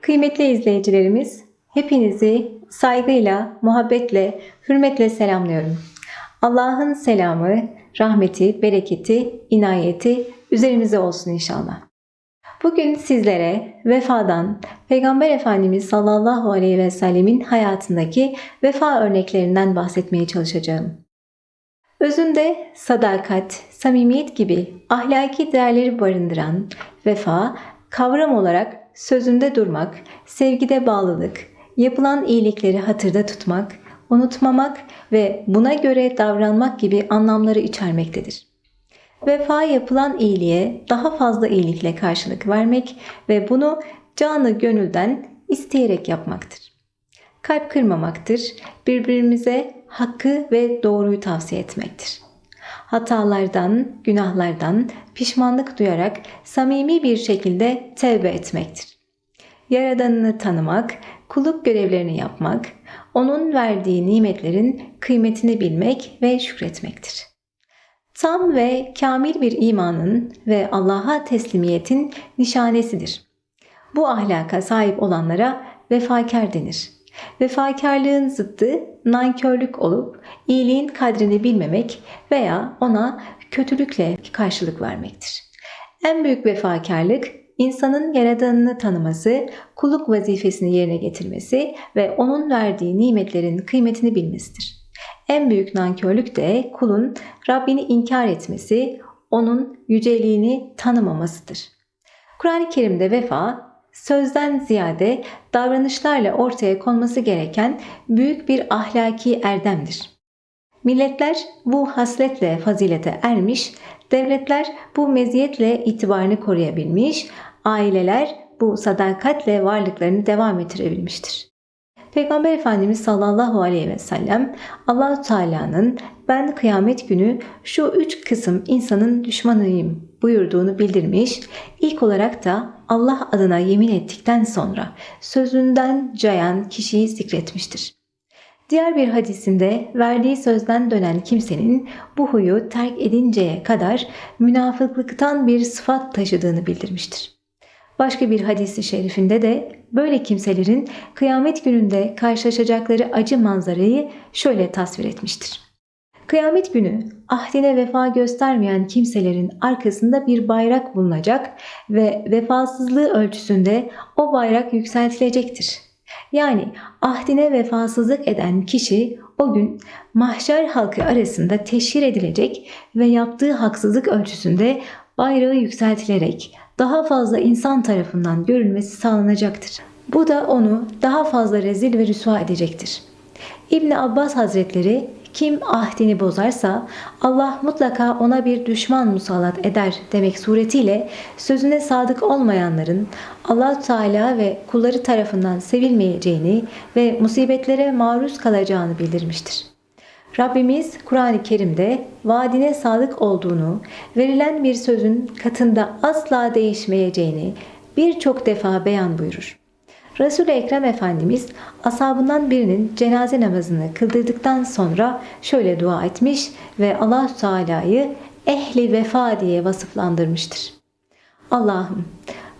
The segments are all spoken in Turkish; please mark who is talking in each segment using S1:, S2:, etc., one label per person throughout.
S1: Kıymetli izleyicilerimiz, hepinizi saygıyla, muhabbetle, hürmetle selamlıyorum. Allah'ın selamı, rahmeti, bereketi, inayeti üzerimize olsun inşallah. Bugün sizlere vefadan, Peygamber Efendimiz sallallahu aleyhi ve sellemin hayatındaki vefa örneklerinden bahsetmeye çalışacağım. Özünde sadakat, samimiyet gibi ahlaki değerleri barındıran vefa, kavram olarak sözünde durmak, sevgide bağlılık, yapılan iyilikleri hatırda tutmak, unutmamak ve buna göre davranmak gibi anlamları içermektedir. Vefa yapılan iyiliğe daha fazla iyilikle karşılık vermek ve bunu canı gönülden isteyerek yapmaktır. Kalp kırmamaktır, birbirimize hakkı ve doğruyu tavsiye etmektir. Hatalardan, günahlardan pişmanlık duyarak samimi bir şekilde tevbe etmektir. Yaradanını tanımak, kulluk görevlerini yapmak, onun verdiği nimetlerin kıymetini bilmek ve şükretmektir. Tam ve kamil bir imanın ve Allah'a teslimiyetin nişanesidir. Bu ahlaka sahip olanlara vefakar denir. Vefakarlığın zıttı nankörlük olup iyiliğin kadrini bilmemek veya ona kötülükle karşılık vermektir. En büyük vefakarlık insanın yaradanını tanıması, kulluk vazifesini yerine getirmesi ve onun verdiği nimetlerin kıymetini bilmesidir. En büyük nankörlük de kulun Rabbini inkar etmesi, onun yüceliğini tanımamasıdır. Kur'an-ı Kerim'de vefa sözden ziyade davranışlarla ortaya konması gereken büyük bir ahlaki erdemdir. Milletler bu hasletle fazilete ermiş, devletler bu meziyetle itibarını koruyabilmiş, aileler bu sadakatle varlıklarını devam ettirebilmiştir. Peygamber Efendimiz sallallahu aleyhi ve sellem Allahu Teala'nın ben kıyamet günü şu üç kısım insanın düşmanıyım buyurduğunu bildirmiş. İlk olarak da Allah adına yemin ettikten sonra sözünden cayan kişiyi zikretmiştir. Diğer bir hadisinde verdiği sözden dönen kimsenin bu huyu terk edinceye kadar münafıklıktan bir sıfat taşıdığını bildirmiştir. Başka bir hadisi şerifinde de böyle kimselerin kıyamet gününde karşılaşacakları acı manzarayı şöyle tasvir etmiştir. Kıyamet günü ahdine vefa göstermeyen kimselerin arkasında bir bayrak bulunacak ve vefasızlığı ölçüsünde o bayrak yükseltilecektir. Yani ahdine vefasızlık eden kişi o gün mahşer halkı arasında teşhir edilecek ve yaptığı haksızlık ölçüsünde bayrağı yükseltilerek daha fazla insan tarafından görülmesi sağlanacaktır. Bu da onu daha fazla rezil ve rüsva edecektir. İbn Abbas Hazretleri kim ahdini bozarsa Allah mutlaka ona bir düşman musallat eder demek suretiyle sözüne sadık olmayanların Allah Teala ve kulları tarafından sevilmeyeceğini ve musibetlere maruz kalacağını bildirmiştir. Rabbimiz Kur'an-ı Kerim'de vaadine sadık olduğunu, verilen bir sözün katında asla değişmeyeceğini birçok defa beyan buyurur. Resul-i Ekrem Efendimiz ashabından birinin cenaze namazını kıldırdıktan sonra şöyle dua etmiş ve allah Teala'yı ehli vefa diye vasıflandırmıştır. Allah'ım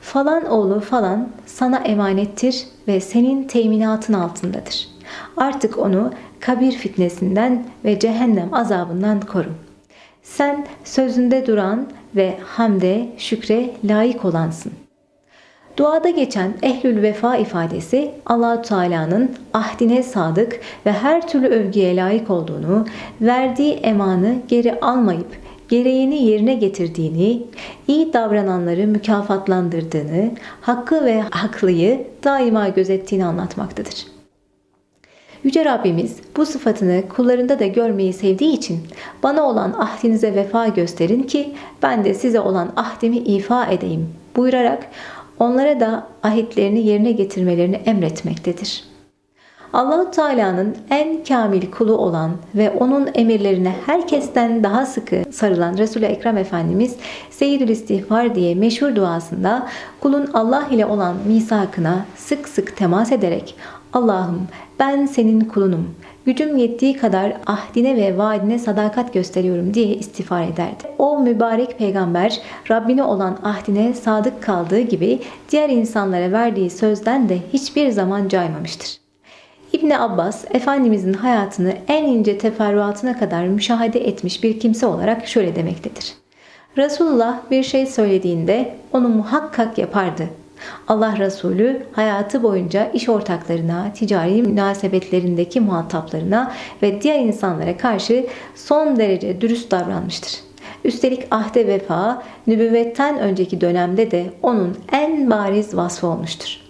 S1: falan oğlu falan sana emanettir ve senin teminatın altındadır. Artık onu kabir fitnesinden ve cehennem azabından koru. Sen sözünde duran ve hamde, şükre layık olansın. Duada geçen ehlül vefa ifadesi allah Teala'nın ahdine sadık ve her türlü övgüye layık olduğunu, verdiği emanı geri almayıp gereğini yerine getirdiğini, iyi davrananları mükafatlandırdığını, hakkı ve haklıyı daima gözettiğini anlatmaktadır. Yüce Rabbimiz bu sıfatını kullarında da görmeyi sevdiği için bana olan ahdinize vefa gösterin ki ben de size olan ahdimi ifa edeyim buyurarak onlara da ahitlerini yerine getirmelerini emretmektedir. Allahu Teala'nın en kamil kulu olan ve onun emirlerine herkesten daha sıkı sarılan Resul-i Ekrem Efendimiz Seyyidül İstiğfar diye meşhur duasında kulun Allah ile olan misakına sık sık temas ederek Allah'ım ben senin kulunum. gücüm yettiği kadar ahdine ve vaadine sadakat gösteriyorum diye istiğfar ederdi. O mübarek peygamber Rabbine olan ahdine sadık kaldığı gibi diğer insanlara verdiği sözden de hiçbir zaman caymamıştır. İbni Abbas, Efendimizin hayatını en ince teferruatına kadar müşahede etmiş bir kimse olarak şöyle demektedir. Resulullah bir şey söylediğinde onu muhakkak yapardı. Allah Resulü hayatı boyunca iş ortaklarına, ticari münasebetlerindeki muhataplarına ve diğer insanlara karşı son derece dürüst davranmıştır. Üstelik ahde vefa, nübüvvetten önceki dönemde de onun en bariz vasfı olmuştur.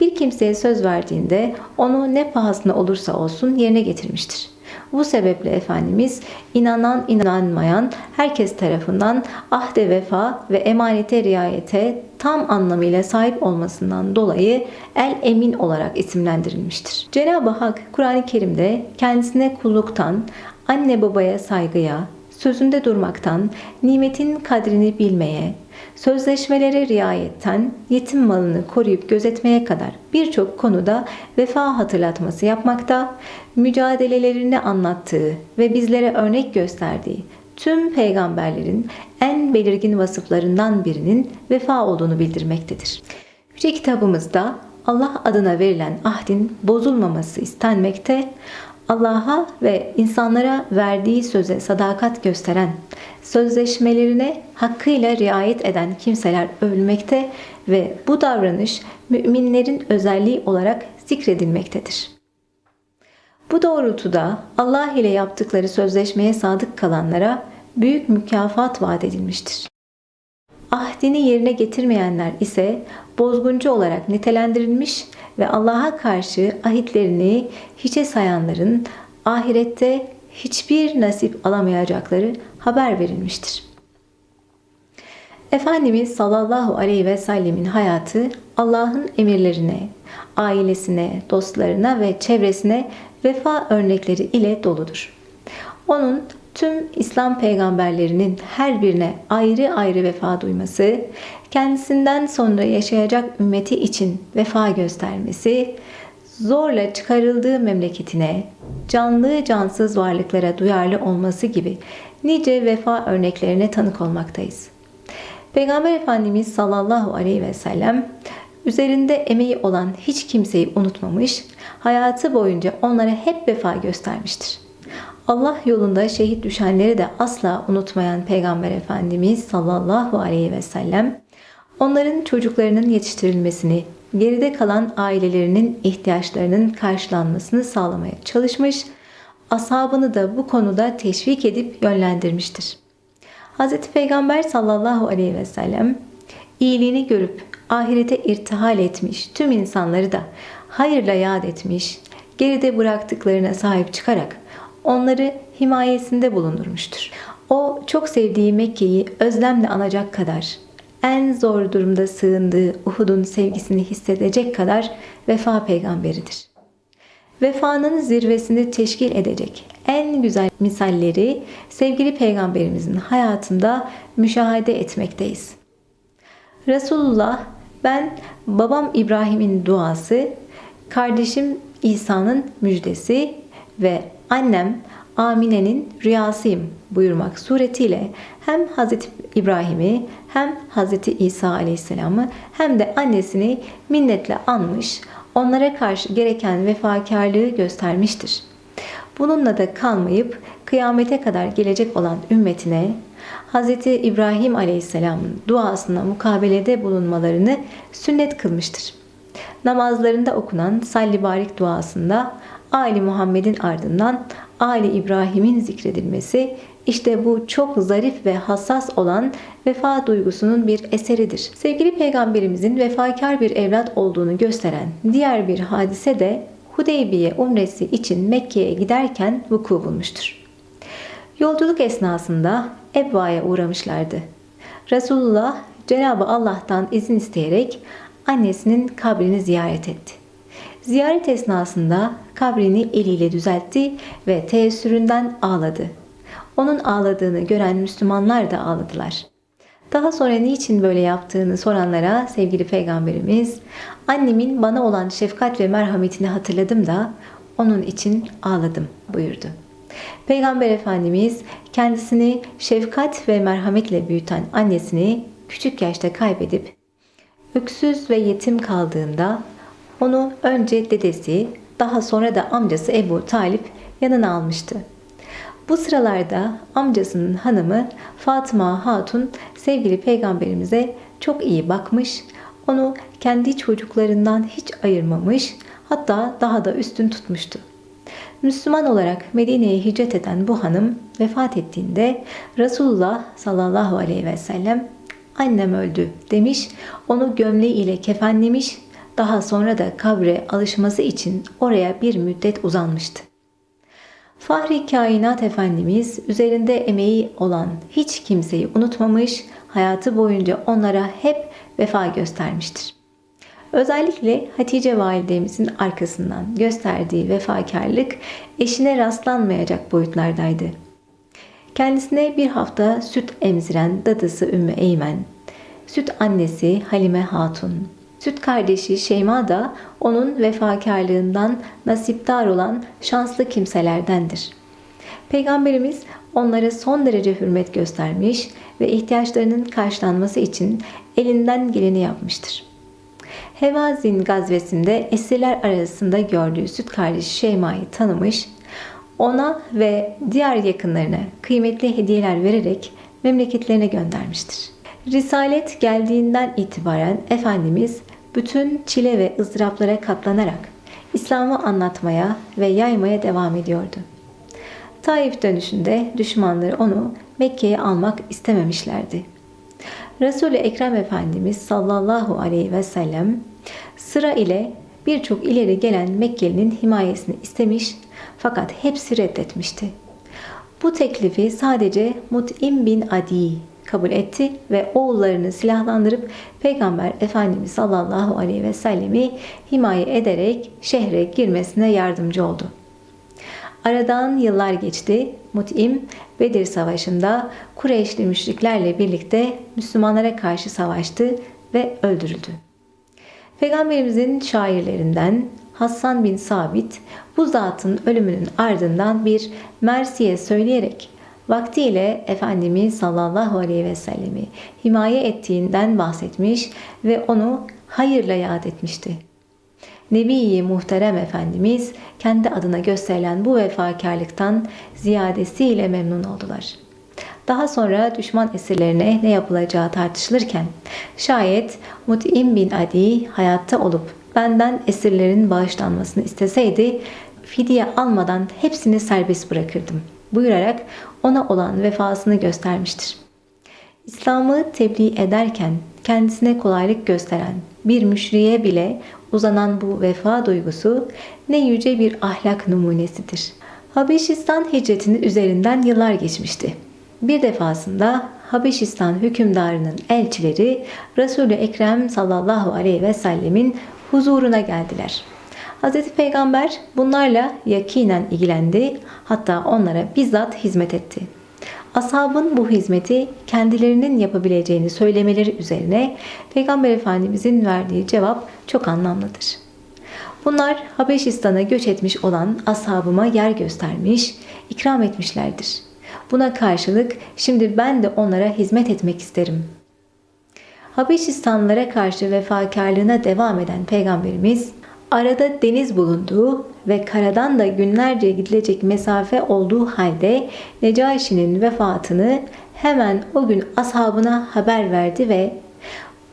S1: Bir kimseye söz verdiğinde onu ne pahasına olursa olsun yerine getirmiştir. Bu sebeple Efendimiz inanan inanmayan herkes tarafından ahde vefa ve emanete riayete tam anlamıyla sahip olmasından dolayı el emin olarak isimlendirilmiştir. Cenab-ı Hak Kur'an-ı Kerim'de kendisine kulluktan, anne babaya saygıya, sözünde durmaktan, nimetin kadrini bilmeye, sözleşmelere riayetten yetim malını koruyup gözetmeye kadar birçok konuda vefa hatırlatması yapmakta, mücadelelerini anlattığı ve bizlere örnek gösterdiği tüm peygamberlerin en belirgin vasıflarından birinin vefa olduğunu bildirmektedir. Yüce kitabımızda Allah adına verilen ahdin bozulmaması istenmekte, Allah'a ve insanlara verdiği söze sadakat gösteren, sözleşmelerine hakkıyla riayet eden kimseler övülmekte ve bu davranış müminlerin özelliği olarak zikredilmektedir. Bu doğrultuda Allah ile yaptıkları sözleşmeye sadık kalanlara büyük mükafat vaat edilmiştir. Ahdini yerine getirmeyenler ise bozguncu olarak nitelendirilmiş ve Allah'a karşı ahitlerini hiçe sayanların ahirette hiçbir nasip alamayacakları haber verilmiştir. Efendimiz sallallahu aleyhi ve sellemin hayatı Allah'ın emirlerine, ailesine, dostlarına ve çevresine vefa örnekleri ile doludur. Onun tüm İslam peygamberlerinin her birine ayrı ayrı vefa duyması, kendisinden sonra yaşayacak ümmeti için vefa göstermesi, zorla çıkarıldığı memleketine, canlı cansız varlıklara duyarlı olması gibi nice vefa örneklerine tanık olmaktayız. Peygamber Efendimiz sallallahu aleyhi ve sellem üzerinde emeği olan hiç kimseyi unutmamış, hayatı boyunca onlara hep vefa göstermiştir. Allah yolunda şehit düşenleri de asla unutmayan Peygamber Efendimiz sallallahu aleyhi ve sellem onların çocuklarının yetiştirilmesini, geride kalan ailelerinin ihtiyaçlarının karşılanmasını sağlamaya çalışmış, ashabını da bu konuda teşvik edip yönlendirmiştir. Hz. Peygamber sallallahu aleyhi ve sellem iyiliğini görüp ahirete irtihal etmiş tüm insanları da hayırla yad etmiş, geride bıraktıklarına sahip çıkarak onları himayesinde bulundurmuştur. O çok sevdiği Mekke'yi özlemle anacak kadar, en zor durumda sığındığı Uhud'un sevgisini hissedecek kadar vefa peygamberidir. Vefanın zirvesini teşkil edecek en güzel misalleri sevgili peygamberimizin hayatında müşahede etmekteyiz. Resulullah ben babam İbrahim'in duası, kardeşim İsa'nın müjdesi ve annem Amine'nin rüyasıyım buyurmak suretiyle hem Hz. İbrahim'i hem Hz. İsa Aleyhisselam'ı hem de annesini minnetle anmış, onlara karşı gereken vefakarlığı göstermiştir. Bununla da kalmayıp kıyamete kadar gelecek olan ümmetine Hz. İbrahim Aleyhisselam'ın duasına mukabelede bulunmalarını sünnet kılmıştır. Namazlarında okunan salli barik duasında Ali Muhammed'in ardından Ali İbrahim'in zikredilmesi işte bu çok zarif ve hassas olan vefa duygusunun bir eseridir. Sevgili peygamberimizin vefakar bir evlat olduğunu gösteren diğer bir hadise de Hudeybiye umresi için Mekke'ye giderken vuku bulmuştur. Yolculuk esnasında Ebva'ya uğramışlardı. Resulullah Cenabı Allah'tan izin isteyerek annesinin kabrini ziyaret etti. Ziyaret esnasında kabrini eliyle düzeltti ve teessüründen ağladı. Onun ağladığını gören Müslümanlar da ağladılar. Daha sonra niçin böyle yaptığını soranlara sevgili peygamberimiz annemin bana olan şefkat ve merhametini hatırladım da onun için ağladım buyurdu. Peygamber Efendimiz kendisini şefkat ve merhametle büyüten annesini küçük yaşta kaybedip öksüz ve yetim kaldığında onu önce dedesi daha sonra da amcası Ebu Talip yanına almıştı. Bu sıralarda amcasının hanımı Fatıma Hatun sevgili peygamberimize çok iyi bakmış, onu kendi çocuklarından hiç ayırmamış, hatta daha da üstün tutmuştu. Müslüman olarak Medine'ye hicret eden bu hanım vefat ettiğinde Resulullah sallallahu aleyhi ve sellem annem öldü demiş, onu gömleği ile kefenlemiş, daha sonra da kabre alışması için oraya bir müddet uzanmıştı. Fahri Kainat Efendimiz üzerinde emeği olan hiç kimseyi unutmamış, hayatı boyunca onlara hep vefa göstermiştir. Özellikle Hatice validemizin arkasından gösterdiği vefakarlık eşine rastlanmayacak boyutlardaydı. Kendisine bir hafta süt emziren dadısı Ümmü Eymen, süt annesi Halime Hatun, süt kardeşi Şeyma da onun vefakarlığından nasipdar olan şanslı kimselerdendir. Peygamberimiz onlara son derece hürmet göstermiş ve ihtiyaçlarının karşılanması için elinden geleni yapmıştır. Hevazin gazvesinde esirler arasında gördüğü süt kardeşi Şeyma'yı tanımış, ona ve diğer yakınlarına kıymetli hediyeler vererek memleketlerine göndermiştir. Risalet geldiğinden itibaren Efendimiz bütün çile ve ızdıraplara katlanarak İslam'ı anlatmaya ve yaymaya devam ediyordu. Taif dönüşünde düşmanları onu Mekke'ye almak istememişlerdi. Resul-i Ekrem Efendimiz sallallahu aleyhi ve sellem sıra ile birçok ileri gelen Mekkeli'nin himayesini istemiş fakat hepsi reddetmişti. Bu teklifi sadece Mut'im bin Adi kabul etti ve oğullarını silahlandırıp Peygamber Efendimiz sallallahu aleyhi ve sellemi himaye ederek şehre girmesine yardımcı oldu. Aradan yıllar geçti. Mut'im Bedir Savaşı'nda Kureyşli müşriklerle birlikte Müslümanlara karşı savaştı ve öldürüldü. Peygamberimizin şairlerinden Hassan bin Sabit bu zatın ölümünün ardından bir mersiye söyleyerek vaktiyle Efendimiz sallallahu aleyhi ve sellemi himaye ettiğinden bahsetmiş ve onu hayırla yad etmişti. Nebi-i Muhterem Efendimiz kendi adına gösterilen bu vefakarlıktan ziyadesiyle memnun oldular. Daha sonra düşman esirlerine ne yapılacağı tartışılırken şayet Mut'im bin Adi hayatta olup benden esirlerin bağışlanmasını isteseydi fidye almadan hepsini serbest bırakırdım buyurarak ona olan vefasını göstermiştir. İslam'ı tebliğ ederken kendisine kolaylık gösteren bir müşriye bile uzanan bu vefa duygusu ne yüce bir ahlak numunesidir. Habeşistan hicretinin üzerinden yıllar geçmişti. Bir defasında Habeşistan hükümdarının elçileri Resul-i Ekrem sallallahu aleyhi ve sellemin huzuruna geldiler. Hz. Peygamber bunlarla yakinen ilgilendi, hatta onlara bizzat hizmet etti. Ashabın bu hizmeti kendilerinin yapabileceğini söylemeleri üzerine Peygamber Efendimizin verdiği cevap çok anlamlıdır. Bunlar Habeşistan'a göç etmiş olan ashabıma yer göstermiş, ikram etmişlerdir. Buna karşılık şimdi ben de onlara hizmet etmek isterim. Habeşistanlılara karşı vefakarlığına devam eden Peygamberimiz arada deniz bulunduğu ve karadan da günlerce gidilecek mesafe olduğu halde Necaşi'nin vefatını hemen o gün ashabına haber verdi ve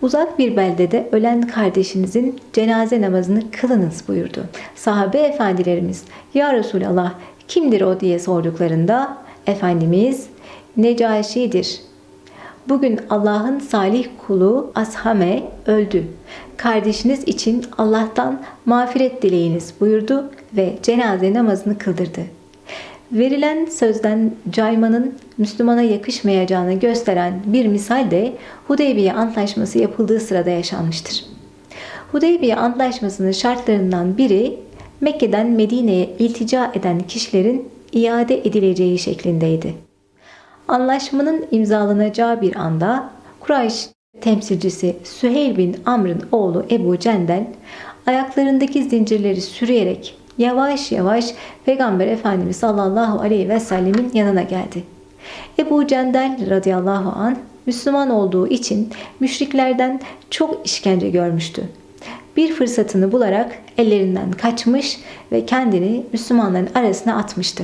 S1: uzak bir beldede ölen kardeşinizin cenaze namazını kılınız buyurdu. Sahabe efendilerimiz ya Resulallah kimdir o diye sorduklarında Efendimiz Necaşi'dir. Bugün Allah'ın salih kulu Ashame öldü. Kardeşiniz için Allah'tan mağfiret dileyiniz buyurdu ve cenaze namazını kıldırdı. Verilen sözden caymanın Müslümana yakışmayacağını gösteren bir misal de Hudeybiye Antlaşması yapıldığı sırada yaşanmıştır. Hudeybiye Antlaşması'nın şartlarından biri Mekke'den Medine'ye iltica eden kişilerin iade edileceği şeklindeydi. Anlaşmanın imzalanacağı bir anda Kurayş temsilcisi Süheyl bin Amr'ın oğlu Ebu Cendel ayaklarındaki zincirleri sürüyerek yavaş yavaş Peygamber Efendimiz sallallahu aleyhi ve sellemin yanına geldi. Ebu Cendel radıyallahu an Müslüman olduğu için müşriklerden çok işkence görmüştü. Bir fırsatını bularak ellerinden kaçmış ve kendini Müslümanların arasına atmıştı.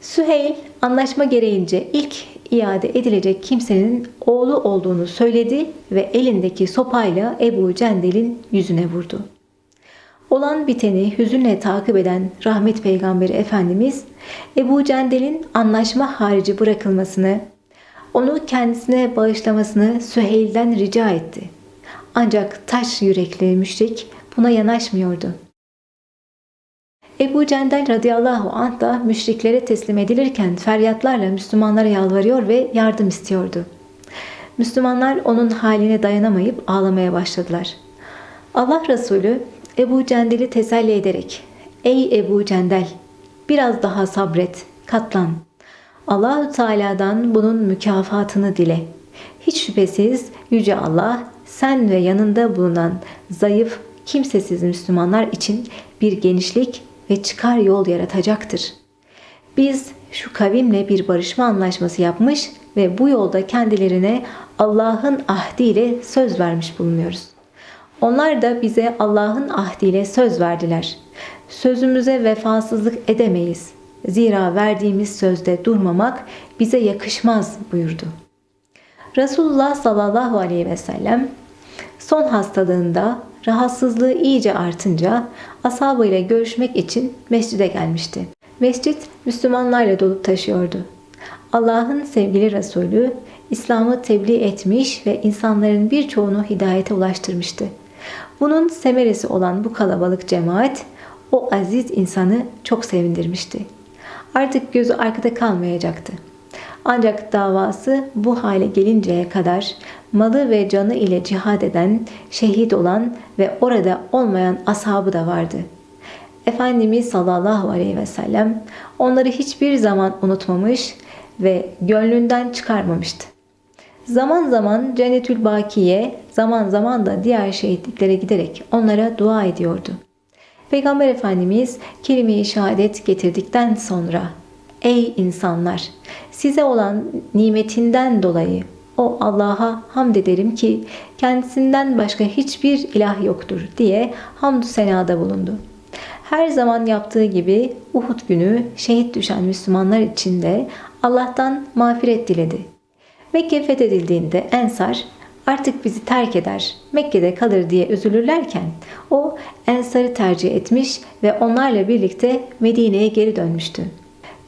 S1: Süheyl anlaşma gereğince ilk iade edilecek kimsenin oğlu olduğunu söyledi ve elindeki sopayla Ebu Cendel'in yüzüne vurdu. Olan biteni hüzünle takip eden rahmet peygamberi Efendimiz Ebu Cendel'in anlaşma harici bırakılmasını, onu kendisine bağışlamasını Süheyl'den rica etti. Ancak taş yürekli müşrik buna yanaşmıyordu. Ebu Cendel radıyallahu anh da müşriklere teslim edilirken feryatlarla Müslümanlara yalvarıyor ve yardım istiyordu. Müslümanlar onun haline dayanamayıp ağlamaya başladılar. Allah Resulü Ebu Cendel'i teselli ederek Ey Ebu Cendel biraz daha sabret, katlan. Allahü Teala'dan bunun mükafatını dile. Hiç şüphesiz Yüce Allah sen ve yanında bulunan zayıf, kimsesiz Müslümanlar için bir genişlik ve çıkar yol yaratacaktır. Biz şu kavimle bir barışma anlaşması yapmış ve bu yolda kendilerine Allah'ın ahdiyle söz vermiş bulunuyoruz. Onlar da bize Allah'ın ahdiyle söz verdiler. Sözümüze vefasızlık edemeyiz. Zira verdiğimiz sözde durmamak bize yakışmaz buyurdu. Resulullah sallallahu aleyhi ve sellem son hastalığında rahatsızlığı iyice artınca ashabıyla görüşmek için mescide gelmişti. Mescit Müslümanlarla dolup taşıyordu. Allah'ın sevgili Resulü İslam'ı tebliğ etmiş ve insanların birçoğunu hidayete ulaştırmıştı. Bunun semeresi olan bu kalabalık cemaat o aziz insanı çok sevindirmişti. Artık gözü arkada kalmayacaktı. Ancak davası bu hale gelinceye kadar malı ve canı ile cihad eden, şehit olan ve orada olmayan ashabı da vardı. Efendimiz sallallahu aleyhi ve sellem onları hiçbir zaman unutmamış ve gönlünden çıkarmamıştı. Zaman zaman Cennetül Bakiye, zaman zaman da diğer şehitliklere giderek onlara dua ediyordu. Peygamber Efendimiz kelime-i şehadet getirdikten sonra Ey insanlar! Size olan nimetinden dolayı o Allah'a hamd ederim ki kendisinden başka hiçbir ilah yoktur diye hamdü senada bulundu. Her zaman yaptığı gibi Uhud günü şehit düşen Müslümanlar için de Allah'tan mağfiret diledi. Mekke fethedildiğinde Ensar artık bizi terk eder, Mekke'de kalır diye üzülürlerken o Ensar'ı tercih etmiş ve onlarla birlikte Medine'ye geri dönmüştü.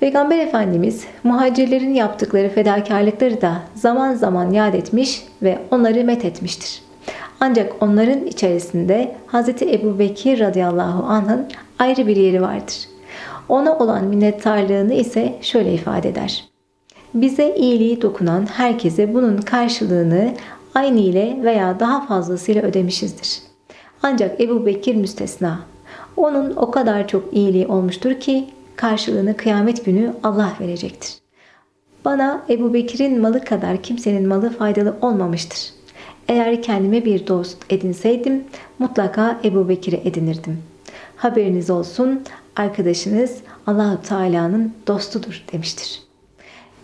S1: Peygamber Efendimiz muhacirlerin yaptıkları fedakarlıkları da zaman zaman yad etmiş ve onları met etmiştir. Ancak onların içerisinde Hz. Ebu Bekir radıyallahu anh'ın ayrı bir yeri vardır. Ona olan minnettarlığını ise şöyle ifade eder. Bize iyiliği dokunan herkese bunun karşılığını aynı ile veya daha fazlasıyla ödemişizdir. Ancak Ebu Bekir müstesna. Onun o kadar çok iyiliği olmuştur ki karşılığını kıyamet günü Allah verecektir. Bana Ebu Bekir'in malı kadar kimsenin malı faydalı olmamıştır. Eğer kendime bir dost edinseydim mutlaka Ebu Bekir'i edinirdim. Haberiniz olsun arkadaşınız Allahu Teala'nın dostudur demiştir.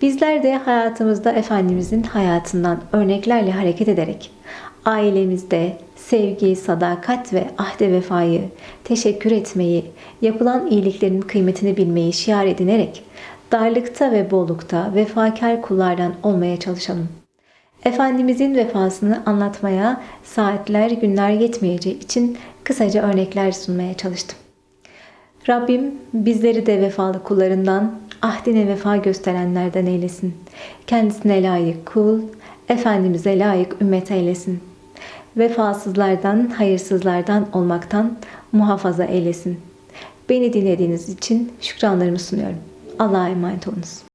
S1: Bizler de hayatımızda Efendimizin hayatından örneklerle hareket ederek ailemizde sevgi, sadakat ve ahde vefayı, teşekkür etmeyi, yapılan iyiliklerin kıymetini bilmeyi şiar edinerek darlıkta ve bollukta vefakar kullardan olmaya çalışalım. Efendimizin vefasını anlatmaya saatler, günler yetmeyeceği için kısaca örnekler sunmaya çalıştım. Rabbim bizleri de vefalı kullarından, ahdine vefa gösterenlerden eylesin. Kendisine layık kul, Efendimiz'e layık ümmet eylesin. Vefasızlardan, hayırsızlardan olmaktan muhafaza eylesin. Beni dinlediğiniz için şükranlarımı sunuyorum. Allah'a emanet olunuz.